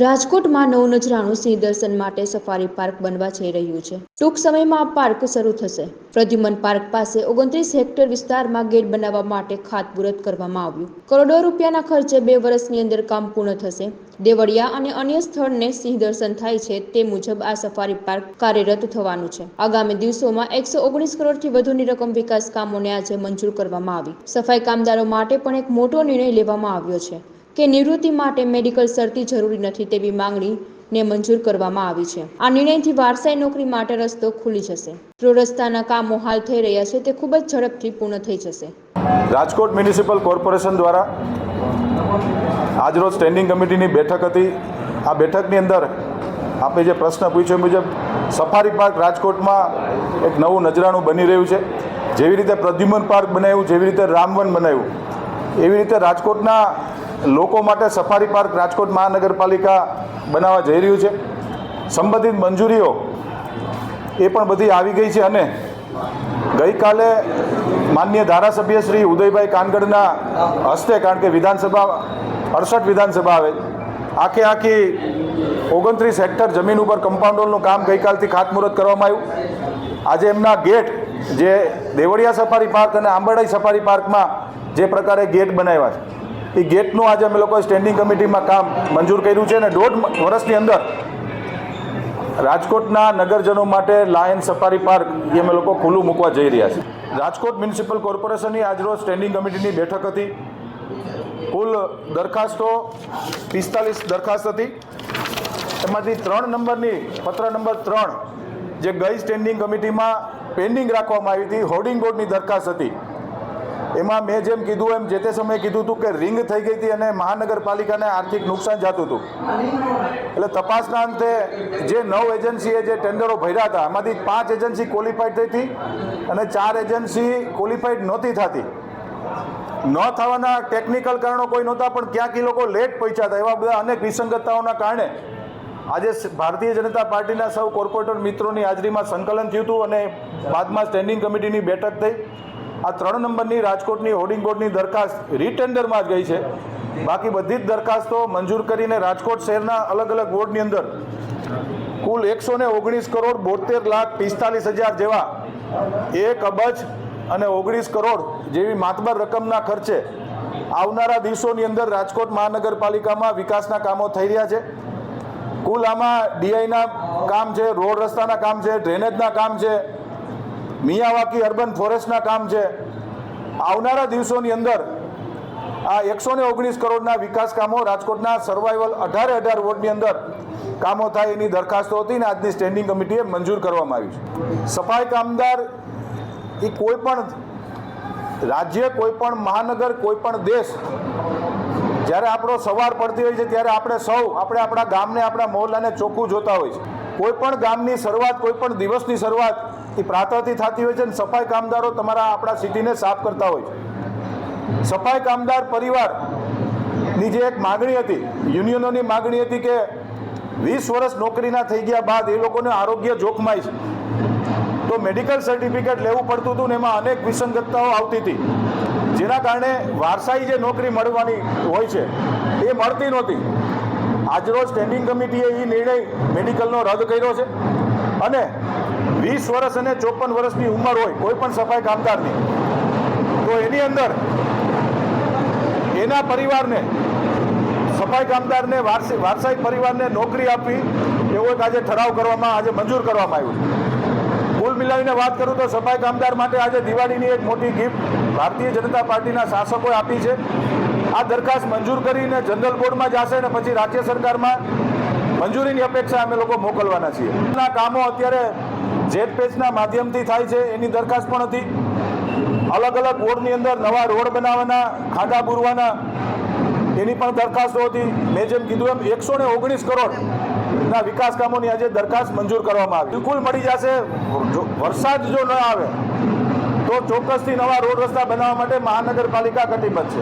રાજકોટમાં નવનજરાનું સિંહ દર્શન માટે સફારી પાર્ક બનવા જઈ રહ્યું છે. ટૂંક સમયમાં આ પાર્ક શરૂ થશે. પ્રદ્યુમન પાર્ક પાસે ઓગણત્રીસ હેક્ટર વિસ્તારમાં ગેટ બનાવવા માટે ખાતમુહૂર્ત કરવામાં આવ્યું. કરોડો રૂપિયાના ખર્ચે બે વર્ષની અંદર કામ પૂર્ણ થશે. દેવળિયા અને અન્ય સ્થળને સિંહ દર્શન થાય છે તે મુજબ આ સફારી પાર્ક કાર્યરત થવાનું છે. આગામી દિવસોમાં એકસો ઓગણીસ કરોડથી વધુની રકમ વિકાસ કામોને આજે મંજૂર કરવામાં આવી. સફાઈ કામદારો માટે પણ એક મોટો નિર્ણય લેવામાં આવ્યો છે. કે નિવૃત્તિ માટે મેડિકલ શરતી જરૂરી નથી તેવી માંગણીને મંજૂર કરવામાં આવી છે. આ નિર્ણયથી વારસાઈ નોકરી માટે રસ્તો ખુલી જશે. જો રસ્તાના કામો હાલ થઈ રહ્યા છે, તે ખૂબ જ ઝડપથી પૂર્ણ થઈ જશે. રાજકોટ મ્યુનિસિપલ કોર્પોરેશન દ્વારા આજરોજ સ્ટેન્ડિંગ કમિટીની બેઠક હતી. આ બેઠકની અંદર આપણે જે પ્રશ્ન પૂછ્યો મુજબ સફારી પાર્ક રાજકોટમાં એક નવું નજરાણું બની રહ્યું છે. જેવી રીતે પ્રદ્યુમન પાર્ક બનાવ્યું, જેવી રીતે રામવન બનાવ્યું, એવી રીતે રાજકોટના લોકો માટે સફારી પાર્ક રાજકોટ મહાનગરપાલિકા બનાવવા જઈ રહ્યું છે. સંબંધિત મંજૂરીઓ એ પણ બધી આવી ગઈ છે અને ગઈકાલે માનનીય ધારાસભ્ય શ્રી ઉદયભાઈ કાનગડના હસ્તે, કારણ કે વિધાનસભા અડસઠ વિધાનસભા આવે, આખે આખી ઓગણત્રીસ હેક્ટર જમીન ઉપર કમ્પાઉન્ડરનું કામ ગઈકાલથી ખાતમુહૂર્ત કરવામાં આવ્યું. આજે એમના ગેટ જે દેવળિયા સફારી પાર્ક અને આંબરડાઈ સફારી પાર્કમાં જે પ્રકારે ગેટ બનાવ્યા છે. એ ગેટનું આજે અમે લોકોએ સ્ટેન્ડિંગ કમિટીમાં કામ મંજૂર કર્યું છે અને દોઢ વર્ષની અંદર રાજકોટના નગરજનો માટે લાયન સફારી પાર્ક એ અમે લોકો ખુલ્લું મૂકવા જઈ રહ્યા છે રાજકોટ મ્યુનિસિપલ કોર્પોરેશનની આજરોજ સ્ટેન્ડિંગ કમિટીની બેઠક હતી. કુલ દરખાસ્તો પિસ્તાલીસ દરખાસ્ત હતી. એમાંથી ત્રણ નંબરની, પત્ર નંબર ત્રણ જે ગઈ સ્ટેન્ડિંગ કમિટીમાં પેન્ડિંગ રાખવામાં આવી હતી હોર્ડિંગ બોર્ડની દરખાસ્ત હતી. એમાં મેં જેમ કીધું એમ જે તે સમયે કીધું હતું કે રિંગ થઈ ગઈ હતી અને મહાનગરપાલિકાને આર્થિક નુકસાન જતું હતું. એટલે તપાસના અંતે જે નવ એજન્સીએ જે ટેન્ડરો ભર્યા હતા એમાંથી પાંચ એજન્સી ક્વોલિફાઈડ થઈ હતી અને ચાર એજન્સી ક્વોલિફાઈડ નહોતી થતી. ન થવાના ટેકનિકલ કારણો કોઈ નહોતા, પણ ક્યાંક એ લોકો લેટ પહોંચ્યા હતા. એવા બધા અનેક વિસંગતતાઓના કારણે આજે ભારતીય જનતા પાર્ટીના સૌ કોર્પોરેટર મિત્રોની હાજરીમાં સંકલન થયું હતું અને બાદમાં સ્ટેન્ડિંગ કમિટીની બેઠક થઈ. આ ત્રણ નંબરની રાજકોટની હોર્ડિંગ બોર્ડની દરખાસ્ત રીટેન્ડરમાં જ ગઈ છે. બાકી બધી જ દરખાસ્તો મંજૂર કરીને રાજકોટ શહેરના અલગ અલગ બોર્ડની અંદર કુલ એકસો ને ઓગણીસ કરોડ બોતેર લાખ પિસ્તાલીસ હજાર જેવા એક અબજ અને ઓગણીસ કરોડ જેવી માતબર રકમના ખર્ચે આવનારા દિવસોની અંદર રાજકોટ મહાનગરપાલિકામાં વિકાસના કામો થઈ રહ્યા છે. કુલ આમાં ડીઆઈના કામ છે, રોડ રસ્તાના કામ છે, ડ્રેનેજના કામ છે મિયાવાકી અર્બન ફોરેસ્ટના કામ છે. આવનારા દિવસોની અંદર આ એકસો ને ઓગણીસ કરોડના વિકાસ કામો રાજકોટના સર્વાઈવલ અઢારે અઢાર વોર્ડની અંદર કામો થાય એની દરખાસ્તો હતી ને આજની સ્ટેન્ડિંગ કમિટીએ મંજૂર કરવામાં આવી છે. સફાઈ કામદાર એ કોઈ પણ રાજ્ય, કોઈ પણ મહાનગર, કોઈ પણ દેશ જ્યારે આપણો સવાર પડતી હોય છે ત્યારે આપણે સૌ, આપણે આપણા ગામને, આપણા મહોલ્લાને ચોખ્ખું જોતા હોય છે. કોઈ પણ ગામની શરૂઆત, કોઈ પણ દિવસની શરૂઆત એ પ્રાતઃથી થતી હોય છે અને સફાઈ કામદારો તમારા આપણા સિટીને સાફ કરતા હોય છે. સફાઈ કામદાર પરિવારની જે એક માગણી હતી, યુનિયનોની માગણી હતી કે વીસ વર્ષ નોકરીના થઈ ગયા બાદ એ લોકોને આરોગ્ય જોખમાય છે. તો મેડિકલ સર્ટિફિકેટ લેવું પડતું હતું ને એમાં અનેક વિસંગતતાઓ આવતી હતી. જેના કારણે વારસાઈ જે નોકરી મળવાની હોય છે, એ મળતી નહોતી. આજરોજ સ્ટેન્ડિંગ કમિટીએ એ નિર્ણય મેડિકલનો રદ કર્યો છે. અને વીસ વર્ષ અને ચોપન વર્ષની ઉંમર હોય, કોઈ પણ સફાઈ કામદારની, તો એની અંદર એના પરિવારને, સફાઈ કામદારને, વારસી, વારસાઈ પરિવારને નોકરી આપવી, એવો એક આજે ઠરાવ કરવામાં, આજે મંજૂર કરવામાં આવ્યું કુલ મિલાવીને વાત કરું તો સફાઈ કામદાર માટે આજે દિવાળીની એક મોટી ગિફ્ટ ભારતીય જનતા પાર્ટીના શાસકોએ આપી છે. આ દરખાસ્ત મંજૂર કરીને જનરલ બોર્ડમાં જશે અને પછી રાજ્ય સરકારમાં મંજૂરીની અપેક્ષા અમે લોકો મોકલવાના છીએ. ના કામો અત્યારે જેટ પેજના માધ્યમથી થાય છે, એની દરખાસ્ત પણ હતી. અલગ અલગ બોર્ડની અંદર નવા રોડ બનાવવાના, ખાડા પૂરવાના, એની પણ દરખાસ્તો હતી. મેં જેમ કીધું એમ, એકસો ને ઓગણીસ કરોડ ના વિકાસ કામોની આજે દરખાસ્ત મંજૂર કરવામાં આવી. બિલકુલ મળી જશે. વરસાદ જો ન આવે, તો ચોક્કસથી નવા રોડ રસ્તા બનાવવા માટે મહાનગરપાલિકા કટિબદ્ધ છે.